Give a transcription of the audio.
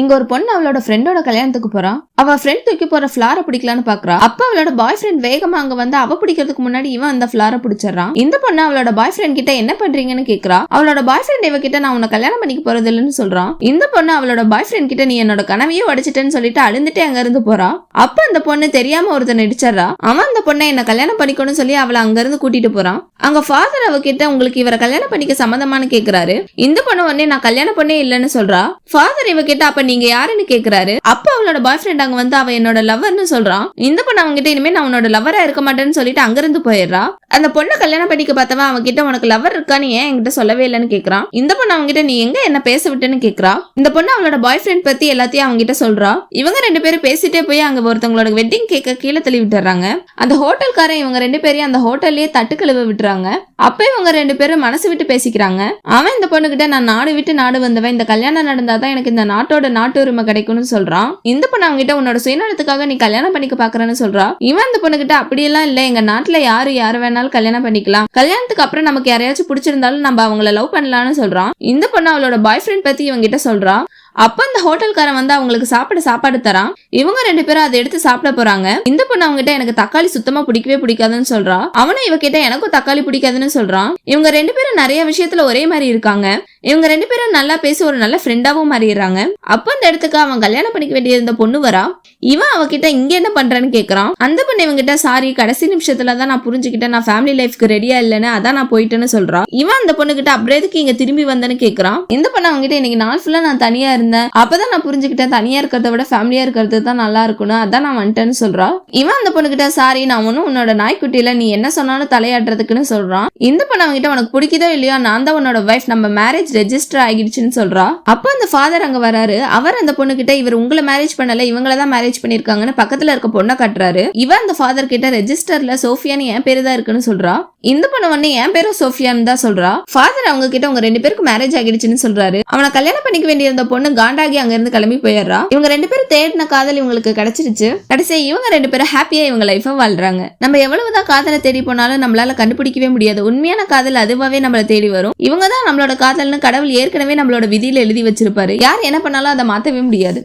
இங்க ஒரு பொண்ணு அவளோட ஃப்ரெண்டோட கல்யாணத்துக்கு போறா. அவ ஃப்ரெண்ட் தூக்கி போற ஃபிளார பிடிக்கலான்னு பாக்குறா. அப்ப அவளோட பாய் ஃப்ரெண்ட் வேகமா அங்க வந்து அவ பிடிக்கிறதுக்கு முன்னாடி இவன் அந்த ஃபிளார பிடிச்சிடறான் இந்த பொண்ணு அவளோட பாய் ஃப்ரெண்ட் கிட்ட என்ன பண்றீங்கன்னு கேக்குறா. அவளோட பாய் ஃப்ரெண்ட் இவ கிட்ட நான் உன்னை கல்யாணம் பண்ணிக்க போறது இல்லைன்னு சொல்றான் இந்த பொண்ணு அவளோட பாய் ஃப்ரெண்ட் கிட்ட நீ என்னோட கனவையே உடைச்சிட்டேன்னு சொல்லிட்டு அழுந்துட்டே அங்க இருந்து போறா. அப்ப அந்த பொண்ணு தெரியாம ஒருத்தன் நடிச்சிடறா அவன் அந்த பொண்ணை என்ன கல்யாணம் பண்ணிக்கணும்னு சொல்லி அவளை அங்க இருந்து கூட்டிட்டு போறான். அங்க ஃபாதர் அவ கிட்ட உங்களுக்கு இவரை கல்யாணம் பண்ணிக்க சம்மதமான்னு கேக்குறாரு. இந்த பொண்ணு உடனே நான் கல்யாணம் பண்ணே இல்லைன்னு சொல்றா. ஃபாதர் இவ கிட்ட அப்ப நீங்க யாருன்னு கேக்குறாரு. அப்ப அவளோட பாய் ஃப்ரெண்ட் அங்க வந்து அவ என்னோட லவர்னு சொல்றான் இந்த பொண்ணு அவங்க கிட்ட இனிமே நான் உன்னோட லவரா இருக்க மாட்டேன்னு சொல்லிட்டு அங்கிருந்து போயிடுறா. அந்த பொண்ணை கல்யாணம் பண்ணிக்க பார்த்தவன் அவன்கிட்ட உனக்கு லவர் இருக்கான்னு ஏன் என்கிட்ட சொல்லவே இல்லைன்னு கேட்கறான் இந்த பொண்ணு அவங்ககிட்ட நீ எங்க என்ன பேச விட்டுன்னு கேக்குறா? இந்த பொண்ணு அவளோட பாய் ஃப்ரெண்ட் பத்தி எல்லாத்தையும் அவங்ககிட்ட சொல்றா. இவங்க ரெண்டு பேரும் பேசிட்டே போய் அங்க ஒருத்தவங்களோட வெட்டிங் கேக்க கீழே தள்ளி விட்டுறாங்க. அந்த ஹோட்டல்காரன் இவங்க ரெண்டு பேரையும் அந்த ஹோட்டல்லயே தட்டு கழுவ விட்டுறாங்க. அப்ப இவங்க ரெண்டு பேரும் மனசு விட்டு பேசிக்கிறாங்க. அவன் இந்த பொண்ணுகிட்ட நான் நாடு விட்டு நாடு வந்தவன். இந்த கல்யாணம் நடந்தாதான் எனக்கு இந்த நாட்டோட நாட்டு உரிமை கிடைக்கும்னு சொல்றான். இந்த பொண்ணு அவங்ககிட்ட உன்னோட சுயநலத்துக்காக நீ கல்யாணம் பண்ணிக்க பாக்குறேன்னு சொல்றா. இவன் இந்த பொண்ணுகிட்ட அப்படியெல்லாம் இல்ல. எங்க நாட்டுல யாரு யாரு வேணாலும் கல்யாணம் பண்ணிக்கலாம். கல்யாணத்துக்கு அப்புறம் நமக்கு யாரையாச்சும் பிடிச்சிருந்தாலும் நம்ம அவங்கள லவ் பண்ணலாம்னு சொல்றான். இந்த பொண்ணு அவளோட பாய் ஃப்ரெண்ட் பத்தி இவங்க கிட்ட சொல்றா அப்ப அந்த ஹோட்டல்காரன் வந்து அவங்களுக்கு சாப்பிட சாப்பாடு தரான். இவங்க ரெண்டு பேரும் அதை எடுத்து சாப்பிட போறாங்க. இந்த பொண்ணு அவங்க கிட்ட எனக்கு தக்காளி சுத்தமா பிடிக்கவே பிடிக்காதுன்னு சொல்றா. அவனும் இவ கிட்ட எனக்கும் தக்காளி பிடிக்காதுன்னு சொல்றான். இவங்க ரெண்டு பேரும் நிறைய விஷயத்துல ஒரே மாதிரி இருக்காங்க. இவங்க ரெண்டு பேரும் நல்லா பேசி ஒரு நல்ல ஃப்ரெண்டாவும் மாறிடுறாங்க. அப்ப அந்த இடத்துக்கு அவன் கல்யாணம் பண்ணிக்க வேண்டியிருந்த பொண்ணு வரா. இவன் அவகிட்ட இங்க என்ன பண்றேன்னு கேக்குறான். அந்த பொண்ணு இவங்கிட்ட சாரி கடைசி நிமிஷத்துல தான் நான் புரிஞ்சுக்கிட்டேன். நான் ஃபேமிலி லைஃப்க்கு ரெடியா இல்லைன்னு அதான் நான் போயிட்டேன்னு சொல்றான் இவன் அந்த பொண்ணு கிட்ட அப்புறம் இங்க திரும்பி வந்தேன்னு கேக்குறான். இந்த பொண்ணு அவங்ககிட்ட இன்னைக்கு நாள் ஃபுல்லா நான் தனியா இருந்தேன். அப்பதான் நான் புரிஞ்சுக்கிட்டேன். தனியா இருக்கிறத விட ஃபேமிலியா இருக்கிறது தான் நல்லா இருக்கும்னு அதான் நான் வந்துட்டேன்னு சொல்றான் இவன் அந்த பொண்ணு கிட்ட சாரி நான் ஒன்னும் உன்னோட நாய்க்குட்டியில நீ என்ன சொன்னாலும் தலையாடுறதுக்குன்னு சொல்றான். இந்த பொண்ணு அவங்ககிட்ட உனக்கு பிடிக்குதோ இல்லையோ நான் தான் உன்னோட வைஃப் நம்ம மேரேஜ் ரெஜிஸ்டர் ஆகிடுச்சுன்னு சொல்றா. அப்ப அந்த ஃபாதர் அங்க வராரு. அவர் அந்த பொண்ணு கிட்ட இவர் உங்களை மேரேஜ் பண்ணல இவங்கள தான் மேரேஜ் பண்ணிருக்காங்கன்னு பக்கத்துல இருக்க பொண்ணை காட்டுறாரு. இவ அந்த ஃபாதர் கிட்ட ரெஜிஸ்டர்ல சோஃபியான்னு என் பேரு தான் இருக்குன்னு சொல்றா. இந்த பொண்ணு ஒண்ணு என் பேரும் சோஃபியான்னு தான் சொல்றா. ஃபாதர் அவங்க கிட்ட உங்க ரெண்டு பேருக்கு மேரேஜ் ஆகிடுச்சுன்னு சொல்றாரு. அவனை கல்யாணம் பண்ணிக்க வேண்டியிருந்த பொண்ணு காண்டாகி அங்க இருந்து கிளம்பி போயிடுறா. இவங்க ரெண்டு பேரும் தேடின காதல் இவங்களுக்கு கிடைச்சிருச்சு. கடைசியா இவங்க ரெண்டு பேரும் ஹாப்பியா இவங்க லைஃப வாழ்றாங்க. நம்ம எவ்வளவுதான் காதலை தேடி போனாலும் நம்மளால கண்டுபிடிக்கவே முடியாது. உண்மையான காதல் அதுவாவே நம்மள தேடி வரும். இவங்க தான் நம்மளோட காதல்னு கடவுள் ஏற்கனவே நம்மளோட விதியில எழுதி வச்சிருப்பாரு. யார் என்ன பண்ணாலும் அதை மாத்தவே முடியாது.